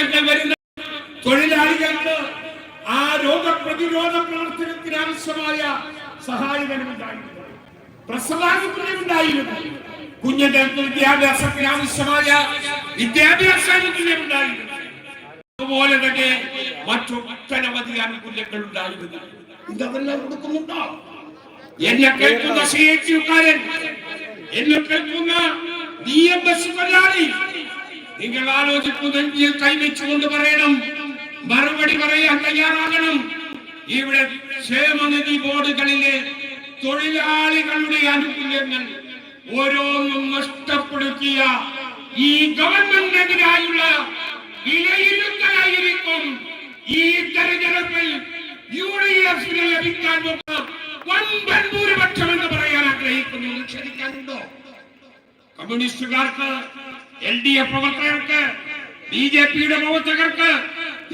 രോഗങ്ങൾ വരുന്ന തൊഴിലാളികൾക്ക് ആ രോഗപ്രതിരോധ പ്രവർത്തനത്തിന് ആവശ്യമായ സഹായകരമുണ്ടായിരുന്നു പ്രസവാനുകൂല്യമുണ്ടായിരുന്നു കുഞ്ഞിന്റെ വിദ്യാഭ്യാസത്തിന് ആവശ്യമായ വിദ്യാഭ്യാസാനുകൂല്യമുണ്ടായിരുന്നു അതുപോലെ തന്നെ മറ്റു ഒട്ടനവധി ആനുകൂല്യങ്ങൾ ഉണ്ടായിരുന്നു ഇതെല്ലാം കൊടുക്കുന്നുണ്ടോ? എന്നെ കേൾക്കുന്ന സി എച്ച് യുക്കാരൻ എന്നെ കേൾക്കുന്ന എസ് തൊഴിലാളി നിങ്ങൾ ആലോചിക്കുന്ന കൈവച്ചുകൊണ്ട് പറയണം. മറുപടി പറയാൻ തയ്യാറാകണം. ഇവിടെ ക്ഷേമനിധി ബോർഡുകളിലെ തൊഴിലാളികളുടെ ആനുകൂല്യങ്ങൾ ഓരോന്നും നഷ്ടപ്പെടുത്തിയ ഈ ഗവൺമെന്റിനെതിരായുള്ള വിലയിരുത്തലായിരിക്കും ഈ തെരഞ്ഞെടുപ്പിൽ യു ഡി എഫിന് ലഭിക്കാൻ വൻപൻ ഭൂരിപക്ഷം എന്ന് പറയാൻ ആഗ്രഹിക്കുന്നു. നിഷേധിക്കാനുണ്ടോ കമ്മ്യൂണിസ്റ്റുകാർക്ക് എൽ ഡി എഫ് പ്രവർത്തകർക്ക് ബി ജെ പിയുടെ പ്രവർത്തകർക്ക്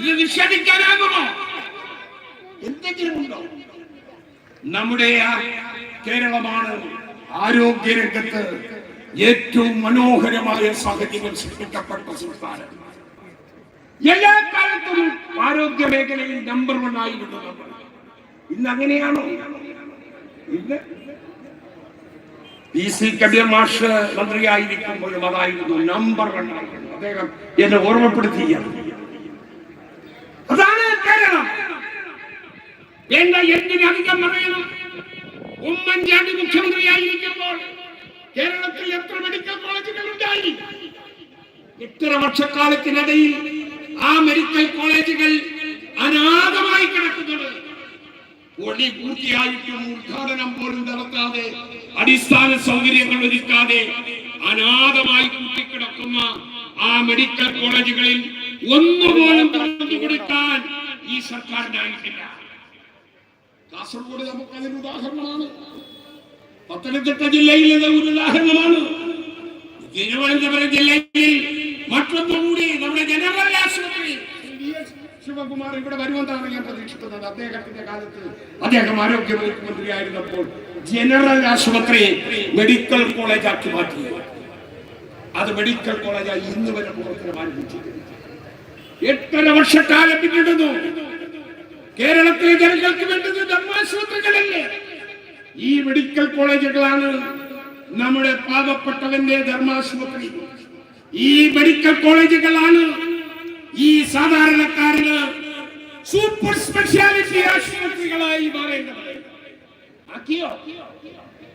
ഇത് നിഷേധിക്കാനാകുമോ? എന്തെങ്കിലും ഉണ്ടോ നമ്മുടെ കേരളമാണ് ആരോഗ്യരംഗത്ത് ഏറ്റവും മനോഹരമായ സാഹചര്യം സൃഷ്ടിക്കപ്പെട്ട സംസ്ഥാനം. എല്ലാ കാലത്തും ആരോഗ്യ മേഖലയിൽ നമ്പർ വൺ ആയിരുന്നു ഇന്ന് അങ്ങനെയാണോ? ഇന്ന് പി സി കബീർ മാഷ് മന്ത്രിയായിരിക്കുമ്പോഴും അതായിരുന്നു നമ്പർ വൺ അദ്ദേഹം എന്നെ ഓർമ്മപ്പെടുത്തിയാണ് അതാണ് കേരളം വേണ്ട എന്തിനധികം പറയണം ഉമ്മൻചാണ്ടി മുഖ്യമന്ത്രിയായിരിക്കുമ്പോൾ കേരളത്തിൽ എത്ര മെഡിക്കൽ കോളേജുകൾ ഉണ്ടായി എത്ര വർഷക്കാലത്തിനിടയിൽ ആ മെഡിക്കൽ കോളേജുകൾ അനാഥമായി കിടക്കുന്നത് പൊടി പൂർത്തിയായിട്ടും ഉദ്ഘാടനം പോലും നടത്താതെ അടിസ്ഥാന സൗകര്യങ്ങൾ ഒരുക്കാതെ അനാഥമായി കൂട്ടിക്കിടക്കുന്ന ആ മെഡിക്കൽ കോളേജുകളിൽ ഒന്നുപോലും തുറന്നു കൊടുക്കാൻ ഈ സർക്കാരിനായിട്ടില്ല കാസർഗോഡ് നമുക്ക് അതിന് ഉദാഹരണമാണ്. പത്തനംതിട്ട ജില്ലയിൽ ഒരു ഉദാഹരണമാണ്. തിരുവനന്തപുരം ജില്ലയിൽ മറ്റൊന്നുകൂടി നമ്മുടെ ജനറൽ ആശുപത്രി ശിവകുമാർ ഇവിടെ വരുമെന്നാണ് ഞാൻ പ്രതീക്ഷിക്കുന്നത്. അദ്ദേഹത്തിന്റെ കാലത്ത് അദ്ദേഹം ആരോഗ്യ മന്ത്രിയായിരുന്നപ്പോൾ ജനറൽ ആശുപത്രി മെഡിക്കൽ കോളേജ് ആക്കി മാറ്റി. അത് മെഡിക്കൽ കോളേജായി ഇന്ന് വരെ പ്രവർത്തനം ആരംഭിച്ചിരിക്കുന്നു എട്ടര വർഷക്കാലം പിന്നിടുന്നു. കേരളത്തിലെ ജനങ്ങൾക്ക് വേണ്ടത് ധർമാശുപത്രികളല്ലേ? ഈ മെഡിക്കൽ കോളേജുകളാണ് നമ്മുടെ പാവപ്പെട്ടവന്റെ ധർമാശുപത്രി. ഈ മെഡിക്കൽ കോളേജുകളാണ് ഈ സാധാരണക്കാരന് സൂപ്പർ സ്പെഷ്യാലിറ്റി ആശുപത്രികളായി മാറേണ്ടത്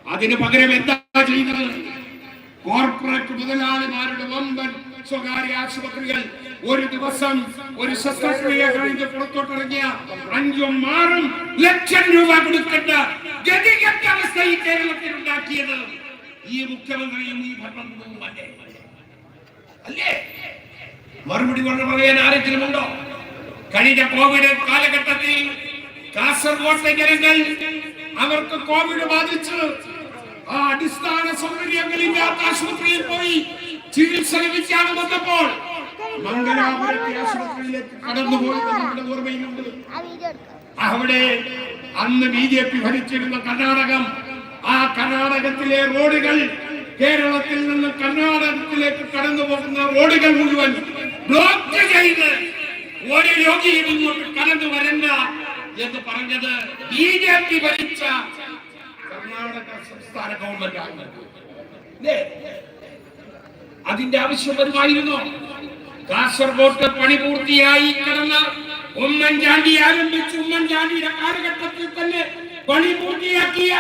അതിന് പകരം എന്താ ചെയ്തത് കോർപ്പറേറ്റ് മുതലാളിമാരുടെ വമ്പൻ സ്വകാര്യ ആശുപത്രികൾ ഒരു ദിവസം ഒരു ശസ്ത്രക്രിയ കഴിഞ്ഞ് പുറത്തോട്ടിറങ്ങിയ അഞ്ചും ആറും ലക്ഷം രൂപ കൊടുക്കേണ്ട ഗതികെട്ട അവസ്ഥ ഈ കേരളത്തിൽ ഉണ്ടാക്കിയത് ഈ മുഖ്യമന്ത്രിയും ഈ ഭരണകൂടവും അല്ലേ? മറുപടി പറയാൻ ആരെങ്കിലും ഉണ്ടോ കഴിഞ്ഞ കോവിഡ് കാലഘട്ടത്തിൽ കാസർഗോട്ടെ ജനങ്ങൾ അവർക്ക് കോവിഡ് ബാധിച്ച് ആ അടിസ്ഥാന സൗകര്യങ്ങളില്ലാത്ത ആശുപത്രിയിൽ പോയി ചികിത്സ ലഭിക്കാതെ വന്നപ്പോൾ മംഗലാപുരത്തെ ആശുപത്രിയിലേക്ക് കടന്നുപോയത് നമ്മുടെ ഓർമ്മയിലുണ്ട്. അവിടെ അന്ന് ബി ജെ പി ഭരിച്ചിരുന്ന കർണാടകം ആ കർണാടകത്തിലെ റോഡുകൾ കേരളത്തിൽ നിന്ന് കർണാടകത്തിലേക്ക് കടന്നു പോകുന്ന റോഡുകൾ മുഴുവൻ ബ്ലോക്ക് ചെയ്ത് ഒരു രോഗിയും ഇങ്ങോട്ട് കടന്നു വരണ്ട എന്ന് പറഞ്ഞത് ബി ജെ പി ഭരിച്ച കർണാടക സംസ്ഥാന ഗവൺമെന്റ് ആണ്? അതിന്റെ ആവശ്യം വരുമായിരുന്നു? കാസർഗോഡ് പണി പൂർത്തിയായി കിടന്ന ഉമ്മൻചാണ്ടി ആരംഭിച്ച് ഉമ്മൻചാണ്ടിയുടെ കാലഘട്ടത്തിൽ തന്നെ പണി പൂർത്തിയാക്കിയ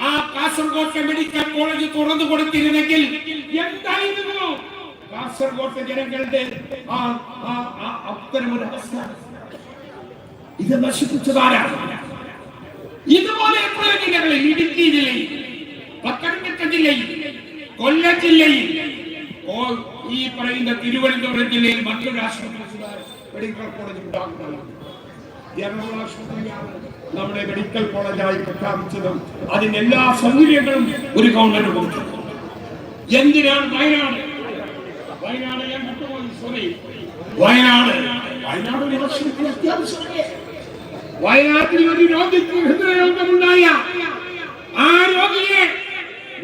ആ കാസർഗോഡ് മെഡിക്കൽ കോളേജ് തുറന്നു കൊടുത്തിരുന്നെങ്കിൽ എന്തായിരുന്നു? കാസർഗോഡ് ജനങ്ങളുടെ ഇത് നശിപ്പിച്ചതാരാണ് ഇതുപോലെ എത്രയോ ജില്ലകളിൽ ഇടുക്കി ജില്ലയിൽ പത്തനംതിട്ട ജില്ലയിൽ കൊല്ലം ജില്ലയിൽ ഈ പറയുന്ന തിരുവനന്തപുരം ജില്ലയിൽ മറ്റൊരു ആശുപത്രി മെഡിക്കൽ നമ്മുടെ മെഡിക്കൽ കോളേജായി പ്രഖ്യാപിച്ചതും അതിന് എല്ലാ സൗകര്യങ്ങളും ഒരു ഗവൺമെന്റ് കൊടുത്തു. എന്തിനാണ് വയനാട്? വയനാട് വയനാട്. വയനാട് ഒരു ആശുപത്രി അത്യാവശ്യമല്ലേ വയനാട്ടിൽ ഒരു രോഗിക്ക് ഹൃദയരോഗമുണ്ടായ ആ രോഗിയെ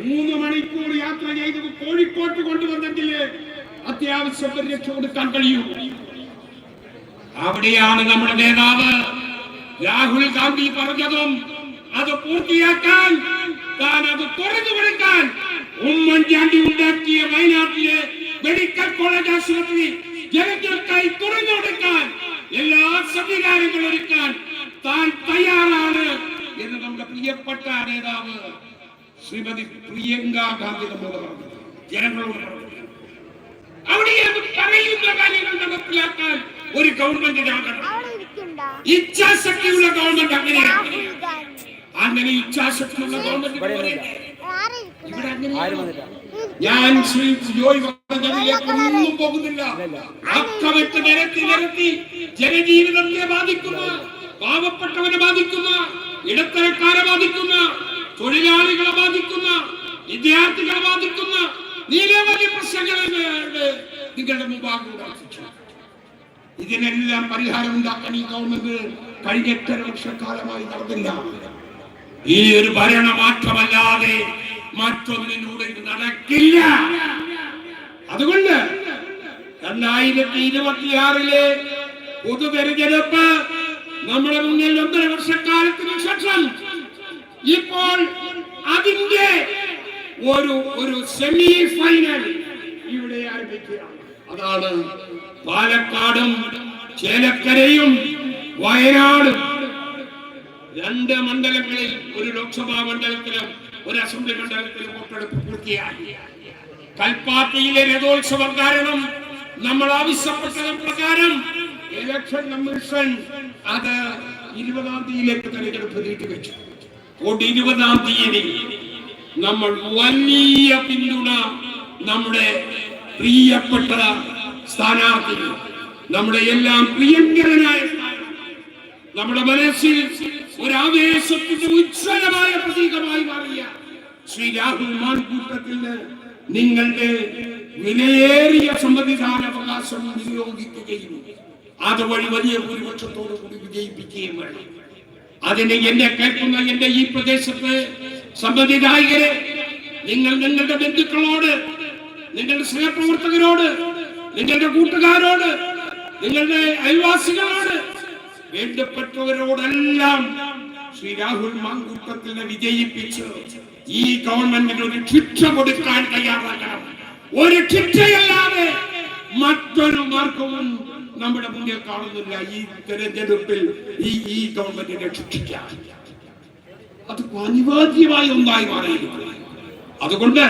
മൂന്ന് മണിക്കൂർ യാത്ര ചെയ്തത് കോഴിക്കോട്ട് കൊണ്ടുവന്നെങ്കിൽ അത്യാവശ്യം പരിരക്ഷ കൊടുക്കാൻ കഴിയൂ. അവിടെയാണ് നമ്മുടെ നേതാവ് രാഹുൽ ഗാന്ധി പറഞ്ഞതും അത് പൂർത്തിയാക്കാൻ താൻ അത് തുറന്നു കൊടുക്കാൻ ഉമ്മൻചാണ്ടി ഉണ്ടാക്കിയ വയനാട്ടിലെ മെഡിക്കൽ കോളേജ് ആശുപത്രി ജനങ്ങൾക്കായി തുറന്നു കൊടുക്കാൻ എല്ലാ സംവിധാനങ്ങളും ഒരുക്കാൻ താൻ തയ്യാറാണ് എന്ന് നമ്മുടെ പ്രിയപ്പെട്ട നേതാവ് ശ്രീമതി പ്രിയങ്ക ഗാന്ധി നമ്മോട് പറഞ്ഞു. ജനങ്ങളോട് പറഞ്ഞു. അവിടെ പറയുന്ന കാര്യങ്ങൾ നടപ്പിലാക്കാൻ ഒരു ഗവൺമെന്റ് ഇച്ഛാശക്തിയുള്ള ഗവൺമെന്റ് അങ്ങനെയാണ് അങ്ങനെ ഇച്ഛാശക്തിയുള്ള ഗവൺമെന്റ് ഞാൻ ശ്രീ ജോയ് പറഞ്ഞതിലേക്ക് ഒന്നും പോകുന്നില്ല. അക്കമറ്റ് നിരത്തി നിരത്തി ജനജീവിതത്തെ ബാധിക്കുന്ന പാവപ്പെട്ടവനെ ബാധിക്കുന്ന ഇടത്തരക്കാരെ ബാധിക്കുന്ന തൊഴിലാളികളെ ബാധിക്കുന്ന വിദ്യാർത്ഥികളെ ബാധിക്കുന്ന നിരവധി പ്രശ്നങ്ങളെ നിങ്ങളുടെ മുമ്പാകെ ഉണ്ടാക്കിച്ചു. ഇതിനെല്ലാം പരിഹാരം ഉണ്ടാക്കാൻ ഈ ഗവൺമെന്റ് കഴിഞ്ഞ എട്ടര വർഷക്കാലമായി നടന്നില്ല. ഈ ഒരു ഭരണമാറ്റമല്ലാതെ മറ്റൊന്നിലൂടെ ഇത് നടക്കില്ല. അതുകൊണ്ട് രണ്ടായിരത്തി ഇരുപത്തിയാറിലെ പൊതു തെരഞ്ഞെടുപ്പ് നമ്മുടെ മുന്നിൽ ഒന്നര വർഷക്കാലത്തിന് ശേഷം ഇപ്പോൾ അതിന്റെ ഒരു ഒരു സെമി ഫൈനൽ ഇവിടെ ആരംഭിക്കുകയാണ്. അതാണ് പാലക്കാടും ചേലക്കരയും വയനാടും. രണ്ട് മണ്ഡലങ്ങളിൽ ഒരു ലോക്സഭാ മണ്ഡലത്തിലും ഒരു അസംബ്ലി മണ്ഡലത്തിൽ വോട്ടെടുപ്പ് പൂർത്തിയായി. കൽപ്പാത്തിയിലെ രഥോത്സവം കാരണം നമ്മൾ ആവശ്യപ്പെട്ടത് പ്രകാരം ഇലക്ഷൻ കമ്മീഷൻ അത് ഇരുപതാം തീയതിയിലേക്ക് തെരഞ്ഞെടുപ്പ് നീട്ടിവെച്ചു. അതുകൊണ്ട് ഇരുപതാം തീയതി നമ്മൾ വലിയ പിന്തുണ നമ്മുടെ പ്രിയപ്പെട്ട സ്ഥാനാർത്ഥി നമ്മുടെ എല്ലാം പ്രിയങ്കരനായ നമ്മുടെ മനസ്സിൽ ഒരാവേശത്തിന്റെ ഉജ്ജ്വലമായ പ്രതീകമായി മാറിയ ശ്രീ രാഹുൽ മാൻകൂട്ടത്തിന് നിങ്ങളുടെ വിലയേറിയ സമ്മതിദാന അവകാശം വിനിയോഗിക്കുകയും അതുവഴി വലിയ ഭൂരിപക്ഷത്തോടു കൂടി വിജയിപ്പിക്കുകയും വേണം. അതിന് എന്നെ കേൾക്കുന്ന എന്റെ ഈ പ്രദേശത്ത് സമ്മതിദായകരെ നിങ്ങൾ നിങ്ങളുടെ ബന്ധുക്കളോട് നിങ്ങളുടെ സഹപ്രവർത്തകരോട് നിങ്ങളുടെ കൂട്ടുകാരോട് നിങ്ങളുടെ അയൽവാസികളോട് വേണ്ടപ്പെട്ടവരോടെല്ലാം ശ്രീ രാഹുൽ മാങ്കൂട്ടത്തിനെ വിജയിപ്പിച്ച് ഈ ഗവൺമെന്റിന് ഒരു ശിക്ഷ കൊടുക്കാൻ തയ്യാറാക്കണം ഒരു ശിക്ഷയല്ലാതെ മറ്റൊരു മാർഗവും നമ്മുടെ മുന്നിൽ കാണുന്നില്ല. ഈ തെരഞ്ഞെടുപ്പിൽ ഈ ഈ ഗവൺമെന്റിനെ ശിക്ഷിക്കാൻ അത് അനിവാര്യമായ ഒന്നായി മാറിയിരിക്കുന്നു. അതുകൊണ്ട്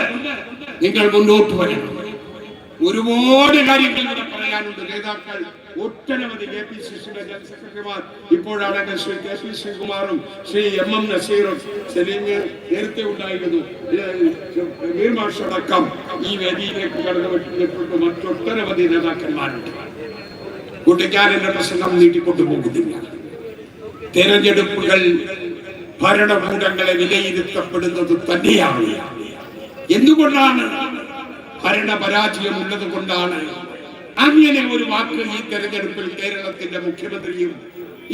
നിങ്ങൾ മുന്നോട്ട് വരണം. ഒരുപാട് കാര്യങ്ങൾ പറയാനുണ്ട് നേതാക്കൾ. ഒട്ടനവധി കെ പി സി സിയുടെ ജനറൽ സെക്രട്ടറിമാർ. ഇപ്പോഴാണ് ശ്രീ കെ പി ശ്രീകുമാറും ശ്രീ എം എം നസീറും സലീമിന് നേരത്തെ ഉണ്ടായിരുന്നു. വീർമാഷടക്കം ഈ വേദിയിലേക്ക് കടന്നു വിട്ടിട്ട് മറ്റൊട്ടനവധി നേതാക്കന്മാരുണ്ട്. കൂട്ടിക്കാരന്റെ പ്രസംഗം നീട്ടിക്കൊണ്ടു പോകുന്നില്ല തെരഞ്ഞെടുപ്പുകൾ ഭരണകൂടങ്ങളെ വിലയിരുത്തപ്പെടുന്നത് തന്നെയാണ്. എന്തുകൊണ്ടാണ് ഭരണപരാജയം ഉള്ളത് കൊണ്ടാണ് അങ്ങനെ ഒരു വാക്ക് ഈ തെരഞ്ഞെടുപ്പിൽ കേരളത്തിന്റെ മുഖ്യമന്ത്രിയും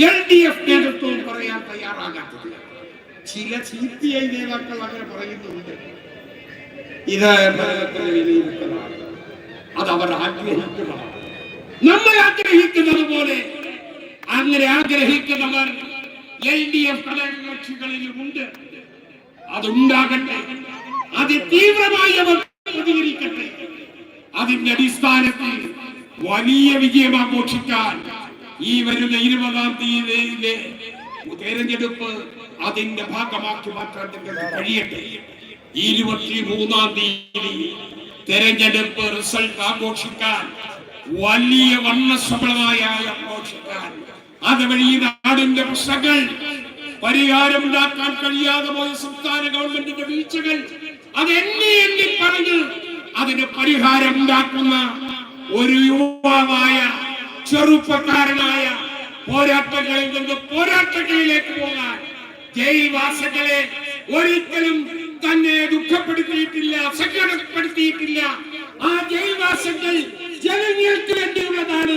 എൽ ഡി എഫ് നേതൃത്വവും പറയാൻ തയ്യാറാകാത്തത്. ചില സി പി ഐ നേതാക്കൾ അങ്ങനെ പറയുന്നുണ്ട്. ഇത് അത് അവർ ആഗ്രഹിക്കുന്നതാണ്. നമ്മൾ ആഗ്രഹിക്കുന്നത് പോലെ അങ്ങനെ ആഗ്രഹിക്കുന്നവർ എൽ ഡി എഫ് ഘടകകക്ഷികളിലും ഉണ്ട്. അതുണ്ടാകട്ടെ. അതിതീവ്രമായി അവർ പ്രതികരിക്കട്ടെ. അതിന്റെ അടിസ്ഥാനത്തിൽ വലിയ വിജയം ആഘോഷിക്കാൻ ഈ വരുന്ന ഇരുപതാം തീയതിയിലെ തെരഞ്ഞെടുപ്പ് അതിന്റെ ഭാഗമാക്കി മാറ്റാൻ നിങ്ങൾക്ക് കഴിയട്ടെ. ഇരുപത്തി മൂന്നാം തീയതി തെരഞ്ഞെടുപ്പ് റിസൾട്ട് ആഘോഷിക്കാൻ വലിയ വർണശബളമായ ആഘോഷിക്കാൻ അതുവഴി ഈ നാടിന്റെ പ്രശ്നങ്ങൾ പരിഹാരമുണ്ടാക്കാൻ കഴിയാതെ പോയ സംസ്ഥാന ഗവൺമെന്റിന്റെ വീഴ്ചകൾ അത് എന്നെ എണ്ണി പറഞ്ഞ് അതിന് പരിഹാരം ഉണ്ടാക്കുന്ന ഒരു യുവാവായ ചെറുപ്പക്കാരനായ പോരാട്ടങ്ങളിൽ നിന്ന് പോരാട്ടങ്ങളിലേക്ക് പോകാൻ ജയിൽവാസികളെ ഒരിക്കലും തന്നെ ദുഃഖപ്പെടുത്തിയിട്ടില്ല സങ്കടപ്പെടുത്തിയിട്ടില്ല. ആ ജയിൽവാസങ്ങൾ ജനങ്ങൾക്ക് വേണ്ടിയുള്ളതാണ്